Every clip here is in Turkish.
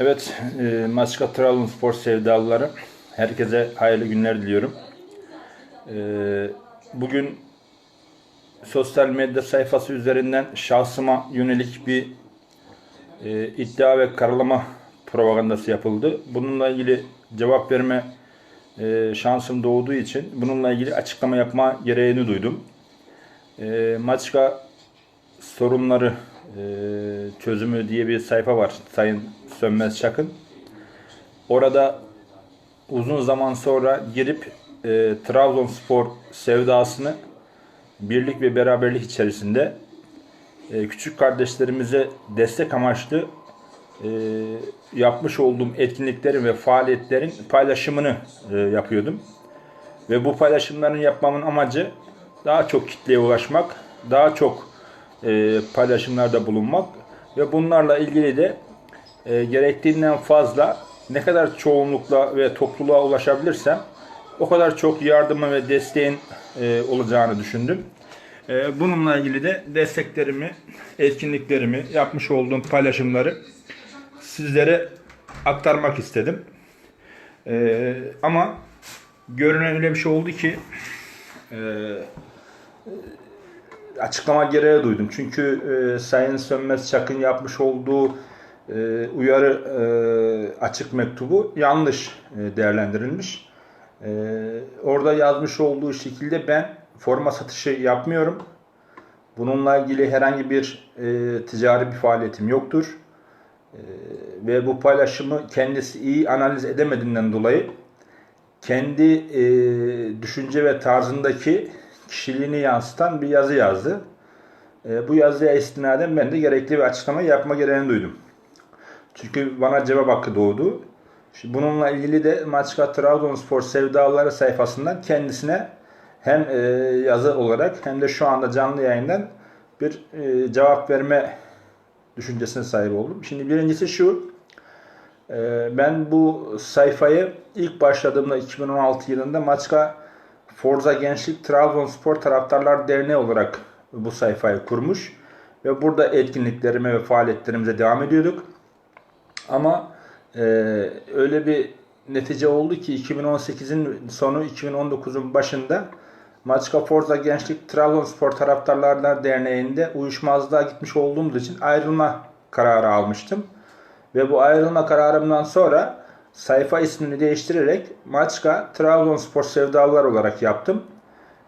Evet, e, Maçka Trabzonspor sevdalıları herkese hayırlı günler diliyorum. E, bugün sosyal medya sayfası üzerinden şahsıma yönelik bir e, iddia ve karalama propagandası yapıldı. Bununla ilgili cevap verme e, şansım doğduğu için bununla ilgili açıklama yapma gereğini duydum. E, Maçka sorunları çözümü diye bir sayfa var Sayın Sönmez Çakın. Orada uzun zaman sonra girip e, Trabzonspor sevdasını birlik ve beraberlik içerisinde e, küçük kardeşlerimize destek amaçlı e, yapmış olduğum etkinliklerin ve faaliyetlerin paylaşımını e, yapıyordum. Ve bu paylaşımların yapmamın amacı daha çok kitleye ulaşmak, daha çok e, paylaşımlarda bulunmak ve bunlarla ilgili de e, gerektiğinden fazla ne kadar çoğunlukla ve topluluğa ulaşabilirsem o kadar çok yardımı ve desteğin e, olacağını düşündüm. E, bununla ilgili de desteklerimi, etkinliklerimi, yapmış olduğum paylaşımları sizlere aktarmak istedim. E, ama görünen öyle bir şey oldu ki e, açıklama gereği duydum. Çünkü e, Sayın Sönmez Çakın yapmış olduğu e, uyarı e, açık mektubu yanlış e, değerlendirilmiş. E, orada yazmış olduğu şekilde ben forma satışı yapmıyorum. Bununla ilgili herhangi bir e, ticari bir faaliyetim yoktur. E, ve bu paylaşımı kendisi iyi analiz edemediğinden dolayı kendi e, düşünce ve tarzındaki kişiliğini yansıtan bir yazı yazdı. E, bu yazıya istinaden ben de gerekli bir açıklama yapma gereğini duydum. Çünkü bana cevap hakkı doğdu. Bununla ilgili de Maçka Trabzonspor sevdaları sayfasından kendisine hem e, yazı olarak hem de şu anda canlı yayından bir e, cevap verme düşüncesine sahip oldum. Şimdi birincisi şu. e, ben bu sayfayı ilk başladığımda 2016 yılında Maçka Forza Gençlik Trabzonspor Taraftarlar Derneği olarak bu sayfayı kurmuş. Ve burada etkinliklerime ve faaliyetlerimize devam ediyorduk. Ama e, öyle bir netice oldu ki 2018'in sonu 2019'un başında Maçka Forza Gençlik Trabzonspor Taraftarlar Derneği'nde uyuşmazlığa gitmiş olduğumuz için ayrılma kararı almıştım. Ve bu ayrılma kararımdan sonra sayfa ismini değiştirerek Maçka Trabzonspor Sevdalılar olarak yaptım.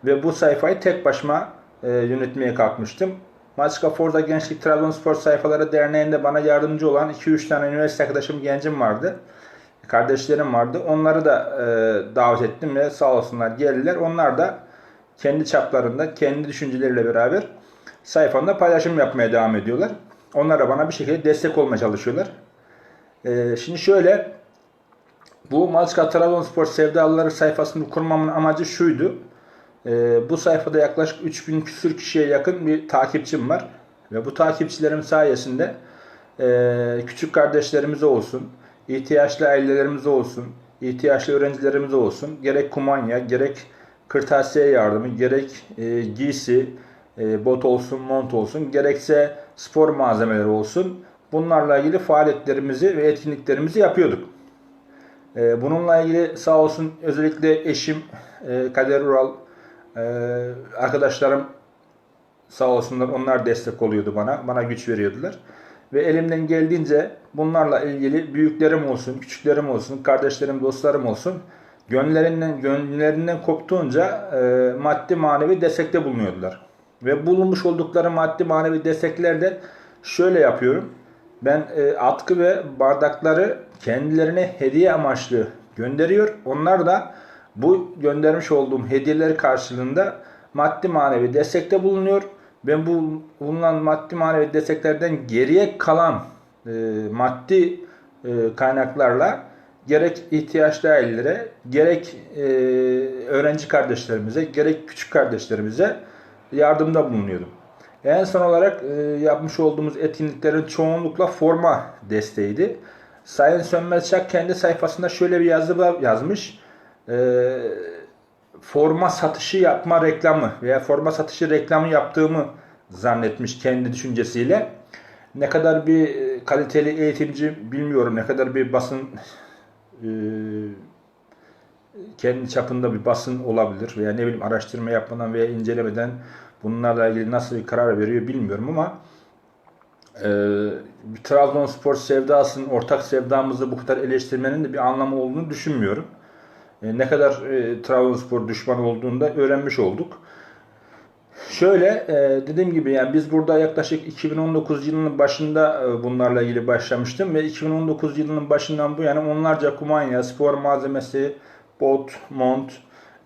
Ve bu sayfayı tek başıma e, yönetmeye kalkmıştım. Maçka Forza Gençlik Trabzonspor Sayfaları Derneği'nde bana yardımcı olan 2-3 tane üniversite arkadaşım, gencim vardı. Kardeşlerim vardı. Onları da e, davet ettim ve sağ olsunlar geldiler. Onlar da kendi çaplarında, kendi düşünceleriyle beraber sayfamda paylaşım yapmaya devam ediyorlar. Onlar da bana bir şekilde destek olmaya çalışıyorlar. E, şimdi şöyle, bu Maçka Trabzonspor Sevdalıları sayfasını kurmamın amacı şuydu. Ee, bu sayfada yaklaşık 3000 küsür kişiye yakın bir takipçim var. Ve bu takipçilerim sayesinde e, küçük kardeşlerimize olsun, ihtiyaçlı ailelerimize olsun, ihtiyaçlı öğrencilerimize olsun, gerek kumanya, gerek kırtasiye yardımı, gerek e, giysi, e, bot olsun, mont olsun, gerekse spor malzemeleri olsun. Bunlarla ilgili faaliyetlerimizi ve etkinliklerimizi yapıyorduk. E, bununla ilgili sağ olsun özellikle eşim e, Kader Ural, e, arkadaşlarım sağ olsunlar onlar destek oluyordu bana. Bana güç veriyordular. Ve elimden geldiğince bunlarla ilgili büyüklerim olsun, küçüklerim olsun, kardeşlerim, dostlarım olsun gönüllerinden, gönüllerinden koptuğunca e, maddi manevi destekte bulunuyordular. Ve bulunmuş oldukları maddi manevi destekler de şöyle yapıyorum. Ben e, atkı ve bardakları kendilerine hediye amaçlı gönderiyor. Onlar da bu göndermiş olduğum hediyeler karşılığında maddi manevi destekte bulunuyor. Ben bu bulunan maddi manevi desteklerden geriye kalan e, maddi e, kaynaklarla gerek ihtiyaçlı ailelere, gerek e, öğrenci kardeşlerimize, gerek küçük kardeşlerimize yardımda bulunuyordum. En son olarak e, yapmış olduğumuz etkinliklerin çoğunlukla forma desteğiydi. Sayın Sönmez Çak kendi sayfasında şöyle bir yazı yazmış. E, forma satışı yapma reklamı veya forma satışı reklamı yaptığımı zannetmiş kendi düşüncesiyle. ne kadar bir e, kaliteli eğitimci bilmiyorum. Ne kadar bir basın e, kendi çapında bir basın olabilir veya ne bileyim araştırma yapmadan veya incelemeden bunlarla ilgili nasıl bir karar veriyor bilmiyorum ama e, Trabzonspor sevdasının ortak sevdamızı bu kadar eleştirmenin de bir anlamı olduğunu düşünmüyorum. E, ne kadar e, Trabzonspor düşmanı olduğunu da öğrenmiş olduk. Şöyle e, dediğim gibi yani biz burada yaklaşık 2019 yılının başında e, bunlarla ilgili başlamıştım ve 2019 yılının başından bu yana onlarca kumanya, spor malzemesi, bot, mont,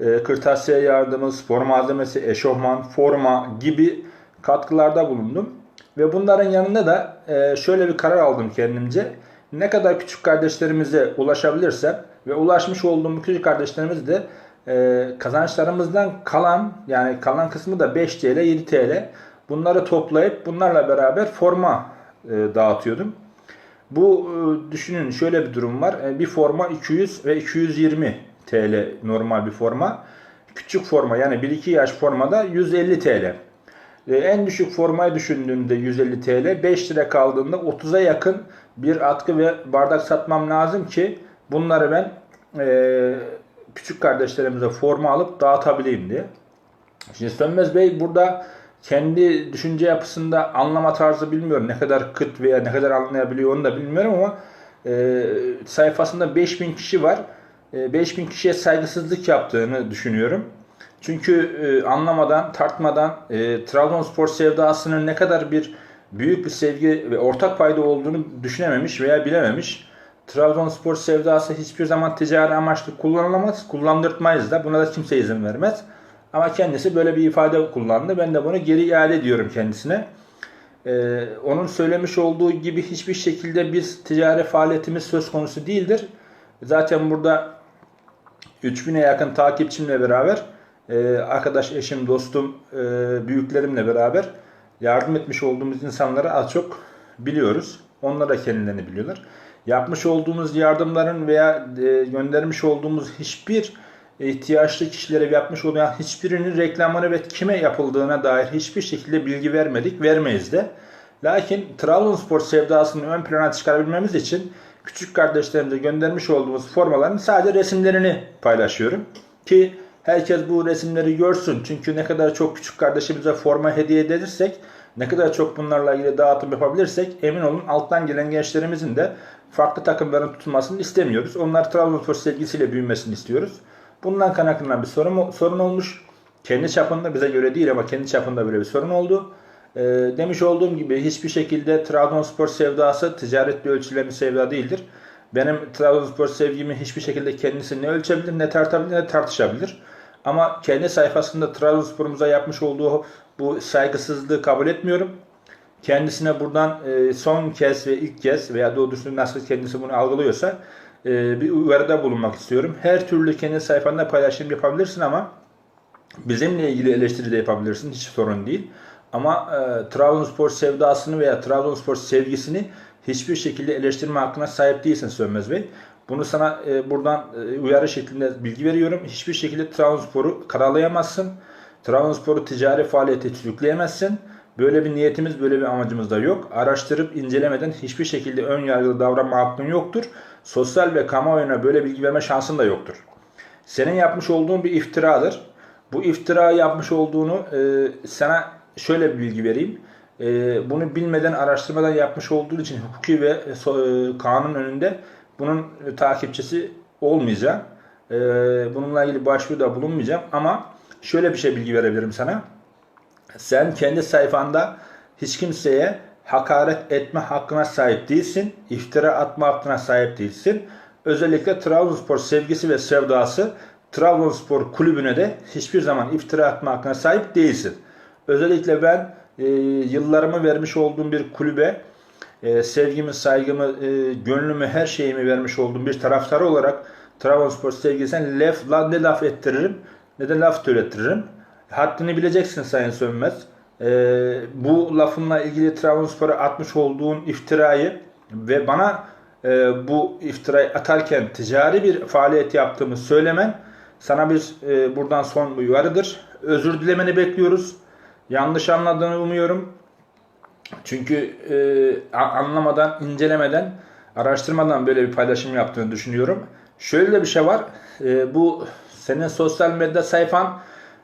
e, kırtasiye yardımı, spor malzemesi, eşofman, forma gibi katkılarda bulundum. Ve bunların yanında da e, şöyle bir karar aldım kendimce. Ne kadar küçük kardeşlerimize ulaşabilirsem ve ulaşmış olduğum küçük kardeşlerimiz de e, kazançlarımızdan kalan yani kalan kısmı da 5 TL 7 TL bunları toplayıp bunlarla beraber forma e, dağıtıyordum. Bu düşünün şöyle bir durum var. Bir forma 200 ve 220 TL normal bir forma. Küçük forma yani 1-2 yaş formada 150 TL. E, en düşük formayı düşündüğümde 150 TL 5 lira kaldığında 30'a yakın bir atkı ve bardak satmam lazım ki bunları ben e, küçük kardeşlerimize forma alıp dağıtabileyim diye. Şimdi Sönmez Bey burada kendi düşünce yapısında anlama tarzı bilmiyorum. Ne kadar kıt veya ne kadar anlayabiliyor onu da bilmiyorum ama e, sayfasında 5000 kişi var. E, 5000 kişiye saygısızlık yaptığını düşünüyorum. Çünkü e, anlamadan, tartmadan e, Trabzonspor sevdasının ne kadar bir büyük bir sevgi ve ortak payda olduğunu düşünememiş veya bilememiş. Trabzonspor sevdası hiçbir zaman ticari amaçlı kullanılamaz. Kullandırtmayız da. Buna da kimse izin vermez. Ama kendisi böyle bir ifade kullandı. Ben de bunu geri iade ediyorum kendisine. Ee, onun söylemiş olduğu gibi hiçbir şekilde biz ticari faaliyetimiz söz konusu değildir. Zaten burada 3000'e yakın takipçimle beraber e, arkadaş, eşim, dostum, e, büyüklerimle beraber yardım etmiş olduğumuz insanları az çok biliyoruz. Onlar da kendilerini biliyorlar. Yapmış olduğumuz yardımların veya e, göndermiş olduğumuz hiçbir ihtiyaçlı kişilere yapmış olan hiçbirinin reklamını ve kime yapıldığına dair hiçbir şekilde bilgi vermedik, vermeyiz de. Lakin Trabzonspor sevdasını ön plana çıkarabilmemiz için küçük kardeşlerimize göndermiş olduğumuz formaların sadece resimlerini paylaşıyorum. Ki herkes bu resimleri görsün. Çünkü ne kadar çok küçük kardeşimize forma hediye edilirsek, ne kadar çok bunlarla ilgili dağıtım yapabilirsek emin olun alttan gelen gençlerimizin de farklı takımların tutulmasını istemiyoruz. Onlar Trabzonspor sevgisiyle büyümesini istiyoruz. Bundan kaynaklanan bir sorun, sorun olmuş. Kendi çapında bize göre değil ama kendi çapında böyle bir sorun oldu. Ee, demiş olduğum gibi hiçbir şekilde Trabzonspor sevdası ticaretle ölçülen bir sevda değildir. Benim Trabzonspor sevgimi hiçbir şekilde kendisi ne ölçebilir, ne tartabilir, ne tartışabilir. Ama kendi sayfasında Trabzonspor'umuza yapmış olduğu bu saygısızlığı kabul etmiyorum. Kendisine buradan e, son kez ve ilk kez veya doğrusunu nasıl kendisi bunu algılıyorsa e, bir uyarıda bulunmak istiyorum. Her türlü kendi sayfanda paylaşım yapabilirsin ama bizimle ilgili eleştiri de yapabilirsin. Hiç sorun değil. Ama e, Trabzonspor sevdasını veya Trabzonspor sevgisini hiçbir şekilde eleştirme hakkına sahip değilsin Sönmez Bey. Bunu sana e, buradan e, uyarı şeklinde bilgi veriyorum. Hiçbir şekilde Trabzonspor'u karalayamazsın. Trabzonspor'u ticari faaliyete sürükleyemezsin. Böyle bir niyetimiz, böyle bir amacımız da yok. Araştırıp incelemeden hiçbir şekilde ön yargılı davranma hakkın yoktur. Sosyal ve kamuoyuna böyle bilgi verme şansın da yoktur. Senin yapmış olduğun bir iftiradır. Bu iftira yapmış olduğunu e, sana şöyle bir bilgi vereyim. E, bunu bilmeden, araştırmadan yapmış olduğu için hukuki ve e, kanun önünde bunun e, takipçisi olmayacağım. E, bununla ilgili başvuruda bulunmayacağım ama şöyle bir şey bilgi verebilirim sana. Sen kendi sayfanda hiç kimseye hakaret etme hakkına sahip değilsin. İftira atma hakkına sahip değilsin. Özellikle Trabzonspor sevgisi ve sevdası Trabzonspor kulübüne de hiçbir zaman iftira atma hakkına sahip değilsin. Özellikle ben e, yıllarımı vermiş olduğum bir kulübe e, sevgimi, saygımı, e, gönlümü, her şeyimi vermiş olduğum bir taraftarı olarak Trabzonspor sevgisine laf, la, ne laf ettiririm ne de laf söylettiririm. Haddini bileceksin Sayın Sönmez. E, bu lafınla ilgili Trabzonspor'a atmış olduğun iftirayı ve bana e, bu iftirayı atarken ticari bir faaliyet yaptığımı söylemen sana bir e, buradan son bir uyarıdır. Özür dilemeni bekliyoruz. Yanlış anladığını umuyorum. Çünkü e, anlamadan, incelemeden, araştırmadan böyle bir paylaşım yaptığını düşünüyorum. Şöyle de bir şey var. E, bu senin sosyal medya sayfan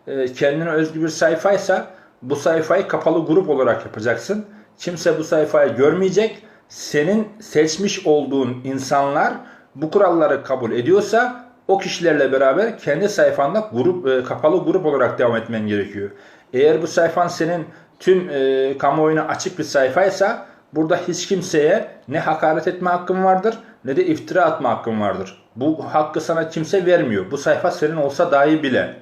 e, kendine özgü bir sayfaysa bu sayfayı kapalı grup olarak yapacaksın. Kimse bu sayfayı görmeyecek. Senin seçmiş olduğun insanlar bu kuralları kabul ediyorsa o kişilerle beraber kendi sayfanda grup e, kapalı grup olarak devam etmen gerekiyor. Eğer bu sayfan senin tüm e, kamuoyuna açık bir sayfaysa burada hiç kimseye ne hakaret etme hakkın vardır ne de iftira atma hakkın vardır. Bu hakkı sana kimse vermiyor. Bu sayfa senin olsa dahi bile.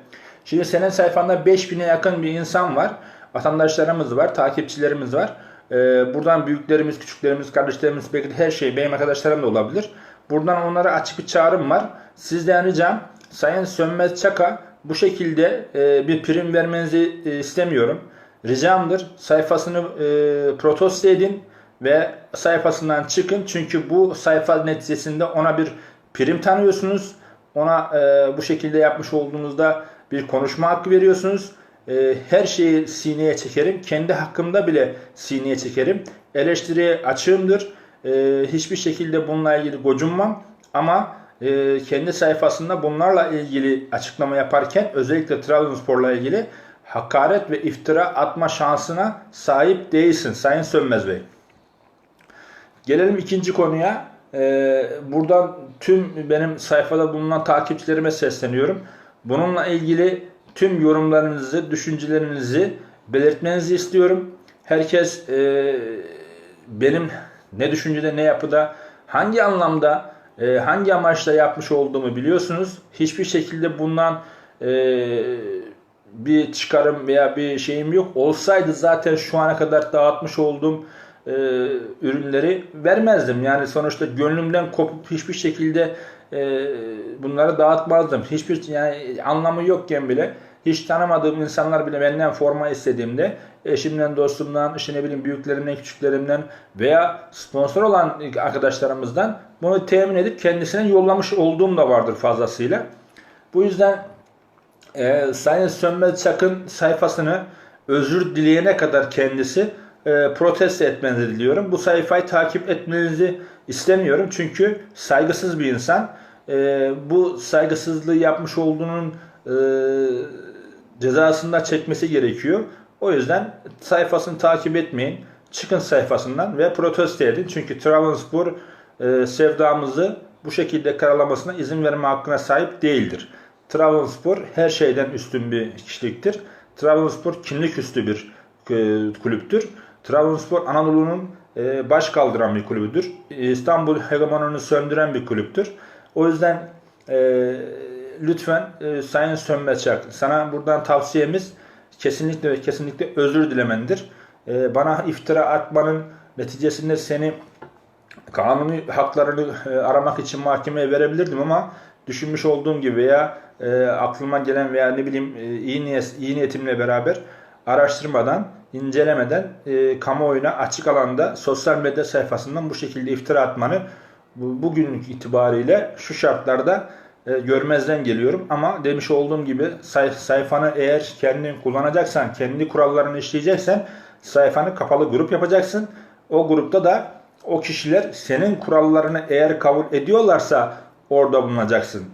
Şimdi senin sayfanda 5000'e yakın bir insan var. Vatandaşlarımız var, takipçilerimiz var. Ee, buradan büyüklerimiz, küçüklerimiz, kardeşlerimiz, belki her şey benim arkadaşlarım da olabilir. Buradan onlara açık bir çağrım var. Sizden ricam Sayın Sönmez Çaka bu şekilde e, bir prim vermenizi e, istemiyorum. Ricamdır sayfasını e, protesto edin ve sayfasından çıkın. Çünkü bu sayfa neticesinde ona bir prim tanıyorsunuz. Ona e, bu şekilde yapmış olduğunuzda bir konuşma hakkı veriyorsunuz. E, her şeyi sineye çekerim. Kendi hakkımda bile sineye çekerim. Eleştiriye açığımdır. E, hiçbir şekilde bununla ilgili gocunmam. Ama e, kendi sayfasında bunlarla ilgili açıklama yaparken özellikle Trabzonspor'la ilgili hakaret ve iftira atma şansına sahip değilsin Sayın Sönmez Bey. Gelelim ikinci konuya. Ee, buradan tüm benim sayfada bulunan takipçilerime sesleniyorum. Bununla ilgili tüm yorumlarınızı, düşüncelerinizi belirtmenizi istiyorum. Herkes e, benim ne düşüncede, ne yapıda, hangi anlamda, e, hangi amaçla yapmış olduğumu biliyorsunuz. Hiçbir şekilde bundan e, bir çıkarım veya bir şeyim yok. Olsaydı zaten şu ana kadar dağıtmış olduğum e, ürünleri vermezdim. Yani sonuçta gönlümden kopup hiçbir şekilde e, bunları dağıtmazdım. Hiçbir yani anlamı yokken bile hiç tanımadığım insanlar bile benden forma istediğimde eşimden, dostumdan, işte ne bileyim büyüklerimden, küçüklerimden veya sponsor olan arkadaşlarımızdan bunu temin edip kendisine yollamış olduğum da vardır fazlasıyla. Bu yüzden e, Sayın Sönmez Çak'ın sayfasını özür dileyene kadar kendisi e, protesto etmenizi diliyorum. Bu sayfayı takip etmenizi istemiyorum. Çünkü saygısız bir insan. E, bu saygısızlığı yapmış olduğunun e, cezasını da çekmesi gerekiyor. O yüzden sayfasını takip etmeyin. Çıkın sayfasından ve protesto edin. Çünkü Trabzonspor e, sevdamızı bu şekilde karalamasına izin verme hakkına sahip değildir. Trabzonspor her şeyden üstün bir kişiliktir. Trabzonspor kimlik üstü bir e, kulüptür. Trabzonspor Anadolu'nun e, baş kaldıran bir kulübüdür. İstanbul hegemonunu söndüren bir kulüptür. O yüzden e, lütfen e, Sayın Sönmezçak sana buradan tavsiyemiz kesinlikle ve kesinlikle özür dilemendir. E, bana iftira atmanın neticesinde seni kanuni haklarını e, aramak için mahkemeye verebilirdim ama düşünmüş olduğum gibi veya e, aklıma gelen veya ne bileyim e, iyi, niyet, iyi niyetimle beraber araştırmadan, incelemeden e, kamuoyuna açık alanda sosyal medya sayfasından bu şekilde iftira atmanı bu, bugünlük itibariyle şu şartlarda e, görmezden geliyorum. Ama demiş olduğum gibi say, sayfanı eğer kendin kullanacaksan, kendi kurallarını işleyeceksen sayfanı kapalı grup yapacaksın. O grupta da o kişiler senin kurallarını eğer kabul ediyorlarsa orada bulunacaksın.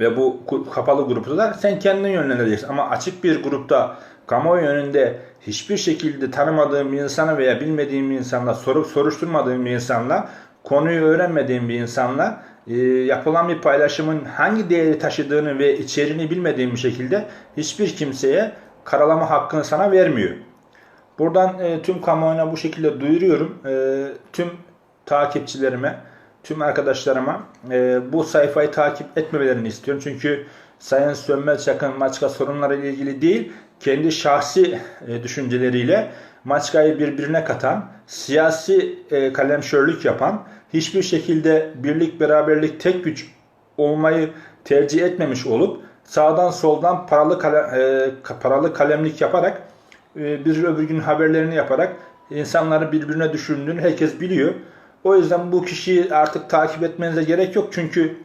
Ve bu kapalı grupta da sen kendin yönlendireceksin. Ama açık bir grupta kamuoyu önünde hiçbir şekilde tanımadığım bir insana veya bilmediğim bir insanla sorup soruşturmadığım bir insanla konuyu öğrenmediğim bir insanla e, yapılan bir paylaşımın hangi değeri taşıdığını ve içeriğini bilmediğim bir şekilde hiçbir kimseye karalama hakkını sana vermiyor. Buradan e, tüm kamuoyuna bu şekilde duyuruyorum. E, tüm takipçilerime, tüm arkadaşlarıma e, bu sayfayı takip etmemelerini istiyorum. Çünkü Sayın Sönmez Çakın Maçka sorunları ilgili değil, kendi şahsi e, düşünceleriyle Maçka'yı birbirine katan, siyasi e, kalemşörlük yapan, hiçbir şekilde birlik, beraberlik, tek güç olmayı tercih etmemiş olup sağdan soldan paralı kalem, e, paralı kalemlik yaparak e, bir öbür gün haberlerini yaparak insanları birbirine düşürdüğünü herkes biliyor. O yüzden bu kişiyi artık takip etmenize gerek yok. Çünkü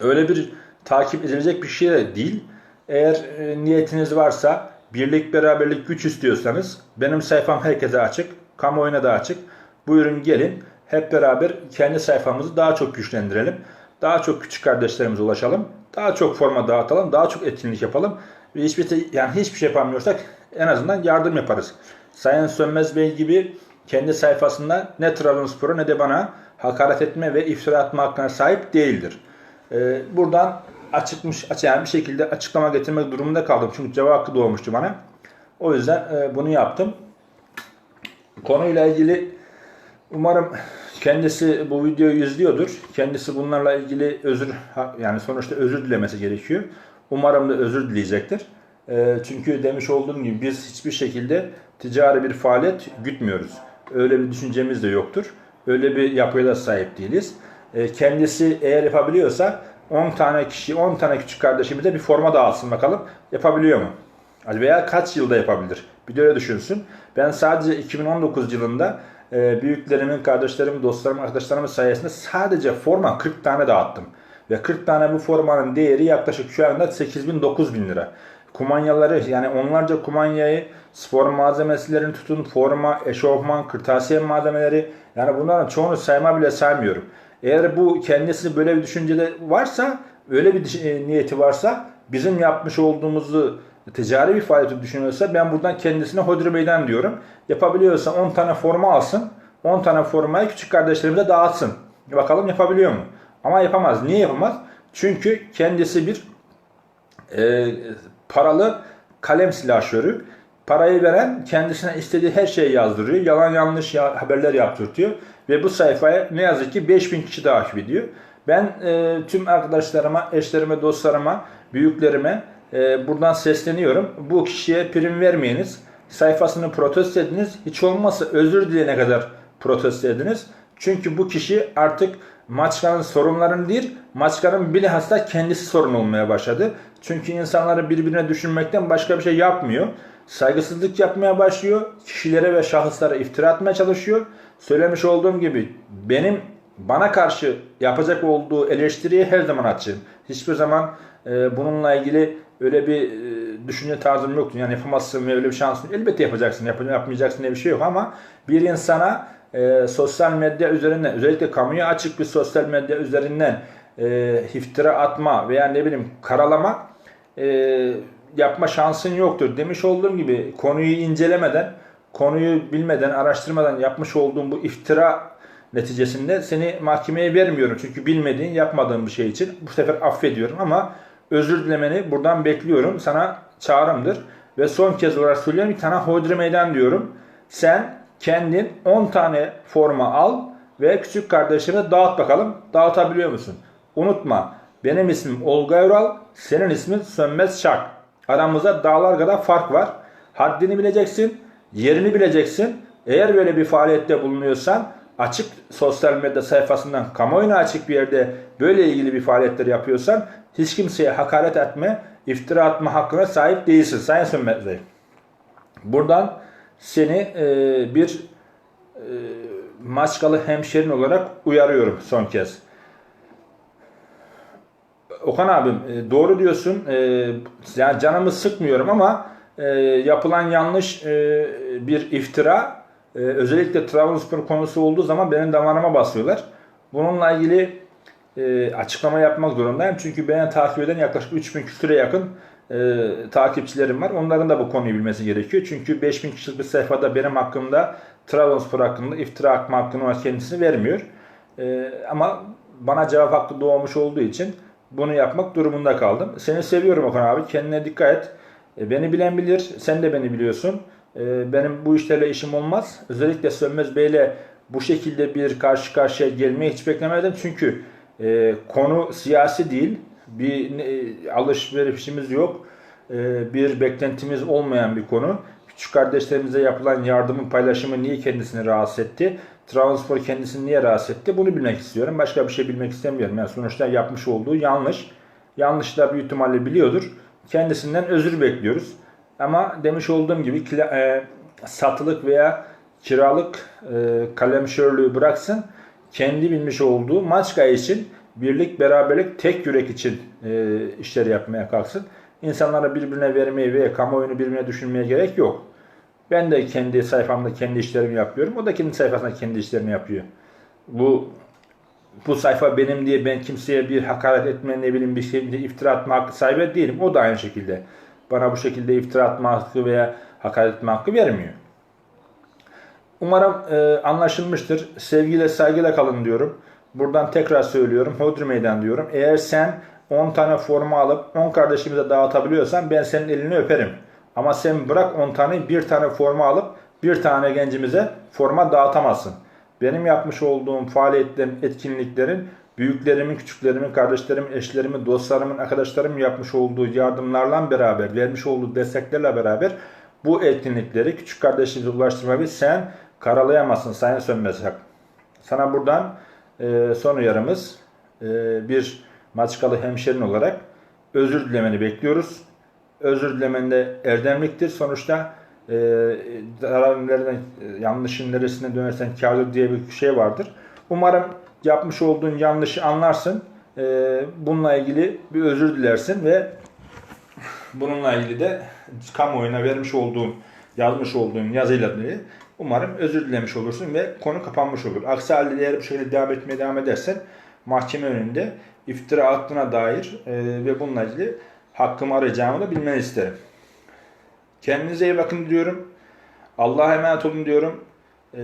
öyle bir takip edilecek bir şey de değil. Eğer e, niyetiniz varsa birlik, beraberlik, güç istiyorsanız benim sayfam herkese açık. Kamuoyuna da açık. Buyurun gelin. Hep beraber kendi sayfamızı daha çok güçlendirelim. Daha çok küçük kardeşlerimize ulaşalım. Daha çok forma dağıtalım. Daha çok etkinlik yapalım. Ve hiçbir, şey- yani hiçbir şey yapamıyorsak en azından yardım yaparız. Sayın Sönmez Bey gibi kendi sayfasında ne Trabzonspor'a ne de bana hakaret etme ve iftira atma hakkına sahip değildir. Ee, buradan açıkmış, aç- yani bir şekilde açıklama getirmek durumunda kaldım. Çünkü cevap hakkı doğmuştu bana. O yüzden e, bunu yaptım. Konuyla ilgili umarım kendisi bu videoyu izliyordur. Kendisi bunlarla ilgili özür yani sonuçta özür dilemesi gerekiyor. Umarım da özür dileyecektir. E, çünkü demiş olduğum gibi biz hiçbir şekilde ticari bir faaliyet gütmüyoruz. Öyle bir düşüncemiz de yoktur. Öyle bir yapıya da sahip değiliz. E, kendisi eğer yapabiliyorsa 10 tane kişi, 10 tane küçük kardeşimize bir forma dağıtsın bakalım. Yapabiliyor mu? Veya kaç yılda yapabilir? Bir de öyle düşünsün. Ben sadece 2019 yılında e, büyüklerimin, kardeşlerimin, dostlarımın, arkadaşlarımın sayesinde sadece forma 40 tane dağıttım. Ve 40 tane bu formanın değeri yaklaşık şu anda 8 bin 9 bin lira. Kumanyaları yani onlarca kumanyayı spor malzemelerini tutun forma, eşofman, kırtasiye malzemeleri yani bunların çoğunu sayma bile saymıyorum. Eğer bu kendisi böyle bir düşüncede varsa öyle bir e, niyeti varsa bizim yapmış olduğumuzu ticari bir faaliyeti düşünüyorsa ben buradan kendisine hodri meydan diyorum. Yapabiliyorsa 10 tane forma alsın. 10 tane formayı küçük kardeşlerimize dağıtsın. Bakalım yapabiliyor mu? Ama yapamaz. Niye yapamaz? Çünkü kendisi bir e, paralı kalem silahşörü. Parayı veren kendisine istediği her şeyi yazdırıyor. Yalan yanlış ya- haberler yaptırtıyor. Ve bu sayfaya ne yazık ki 5000 kişi takip ediyor. Ben e, tüm arkadaşlarıma, eşlerime, dostlarıma, büyüklerime e, buradan sesleniyorum. Bu kişiye prim vermeyiniz. Sayfasını protesto ediniz. Hiç olmazsa özür dileyene kadar protesto ediniz. Çünkü bu kişi artık Maçkanın sorunlarını değil, Maçkanın bilhassa kendisi sorun olmaya başladı. Çünkü insanları birbirine düşünmekten başka bir şey yapmıyor. Saygısızlık yapmaya başlıyor. Kişilere ve şahıslara iftira atmaya çalışıyor. Söylemiş olduğum gibi benim bana karşı yapacak olduğu eleştiriyi her zaman açığım. Hiçbir zaman e, bununla ilgili öyle bir e, düşünce tarzım yoktu. Yani yapamazsın ve öyle bir şansın. Elbette yapacaksın, yap, yapmayacaksın diye bir şey yok ama bir insana e, sosyal medya üzerinden, özellikle kamuya açık bir sosyal medya üzerinden e, iftira atma veya ne bileyim karalama e, yapma şansın yoktur. Demiş olduğum gibi konuyu incelemeden, konuyu bilmeden, araştırmadan yapmış olduğum bu iftira neticesinde seni mahkemeye vermiyorum. Çünkü bilmediğin, yapmadığın bir şey için bu sefer affediyorum ama özür dilemeni buradan bekliyorum. Sana çağrımdır. Ve son kez olarak söylüyorum bir tane hodri meydan diyorum. Sen kendin 10 tane forma al ve küçük kardeşine dağıt bakalım. Dağıtabiliyor musun? Unutma. Benim ismim Olga Eural, senin ismin Sönmez Şak. Aramızda dağlar kadar fark var. Haddini bileceksin, yerini bileceksin. Eğer böyle bir faaliyette bulunuyorsan açık sosyal medya sayfasından kamuoyuna açık bir yerde böyle ilgili bir faaliyetler yapıyorsan hiç kimseye hakaret etme, iftira atma hakkına sahip değilsin Sayın Sönmez Bey. Buradan seni e, bir e, maçkalı hemşerin olarak uyarıyorum son kez. Okan abim e, doğru diyorsun. E, yani canımı sıkmıyorum ama e, yapılan yanlış bir iftira e, özellikle Trabzonspor konusu olduğu zaman benim damarıma basıyorlar. Bununla ilgili e, açıklama yapmak zorundayım. Çünkü beni takip eden yaklaşık 3000 küsüre yakın e, takipçilerim var. Onların da bu konuyu bilmesi gerekiyor. Çünkü 5000 kişilik bir sayfada benim hakkımda Trabzonspor hakkında iftira atma hakkını ona kendisini vermiyor. E, ama bana cevap hakkı doğmuş olduğu için bunu yapmak durumunda kaldım. Seni seviyorum Okan abi. Kendine dikkat et. E, beni bilen bilir. Sen de beni biliyorsun. E, benim bu işlerle işim olmaz. Özellikle Sönmez Bey'le bu şekilde bir karşı karşıya gelmeyi hiç beklemedim. Çünkü e, konu siyasi değil. Bir e, alışverişimiz yok. E, bir beklentimiz olmayan bir konu. Küçük kardeşlerimize yapılan yardımın paylaşımı niye kendisini rahatsız etti? Trabzonspor kendisini niye rahatsız etti? Bunu bilmek istiyorum. Başka bir şey bilmek istemiyorum. Yani sonuçta yapmış olduğu yanlış. Yanlış da büyük ihtimalle biliyordur. Kendisinden özür bekliyoruz. Ama demiş olduğum gibi e, satılık veya kiralık e, kalemşörlüğü bıraksın. Kendi bilmiş olduğu Maçka için birlik, beraberlik, tek yürek için e, işleri yapmaya kalksın. insanlara birbirine vermeye ve kamuoyunu birbirine düşünmeye gerek yok. Ben de kendi sayfamda kendi işlerimi yapıyorum. O da kendi sayfasında kendi işlerini yapıyor. Bu bu sayfa benim diye ben kimseye bir hakaret etme ne bileyim bir şey bir iftira atma hakkı sahibi değilim. O da aynı şekilde. Bana bu şekilde iftira atma hakkı veya hakaret etme hakkı vermiyor. Umarım e, anlaşılmıştır. Sevgiyle saygıyla kalın diyorum. Buradan tekrar söylüyorum. Hodri meydan diyorum. Eğer sen 10 tane forma alıp 10 kardeşimize dağıtabiliyorsan ben senin elini öperim. Ama sen bırak 10 tane bir tane forma alıp bir tane gencimize forma dağıtamazsın. Benim yapmış olduğum faaliyetlerin, etkinliklerin büyüklerimin, küçüklerimin, kardeşlerimin, eşlerimin, dostlarımın, arkadaşlarımın yapmış olduğu yardımlarla beraber, vermiş olduğu desteklerle beraber bu etkinlikleri küçük kardeşimize ulaştırmayı sen karalayamazsın Sayın Sönmezhak. Sana buradan e, son uyarımız e, bir Maçkalı hemşerin olarak özür dilemeni bekliyoruz. Özür dilemen de erdemliktir. Sonuçta e, nereden, yanlışın neresine dönersen kârdır diye bir şey vardır. Umarım yapmış olduğun yanlışı anlarsın. E, bununla ilgili bir özür dilersin ve bununla ilgili de kamuoyuna vermiş olduğun, yazmış olduğun yazıyla ilgili umarım özür dilemiş olursun ve konu kapanmış olur. Aksi halde eğer bu şekilde devam etmeye devam edersen mahkeme önünde iftira attığına dair e, ve bununla ilgili hakkımı arayacağımı da bilmeni isterim. Kendinize iyi bakın diyorum. Allah'a emanet olun diyorum. E,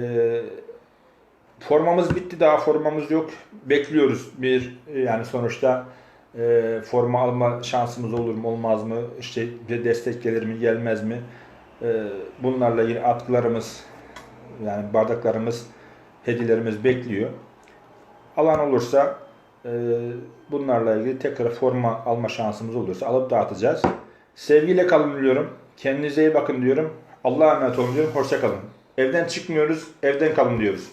formamız bitti daha formamız yok. Bekliyoruz bir yani sonuçta e, forma alma şansımız olur mu olmaz mı? İşte bir destek gelir mi gelmez mi? E, bunlarla ilgili atkılarımız yani bardaklarımız hediyelerimiz bekliyor. Alan olursa e, bunlarla ilgili tekrar forma alma şansımız olursa alıp dağıtacağız. Sevgiyle kalın diyorum. Kendinize iyi bakın diyorum. Allah'a emanet olun diyorum. Hoşça kalın. Evden çıkmıyoruz, evden kalın diyoruz.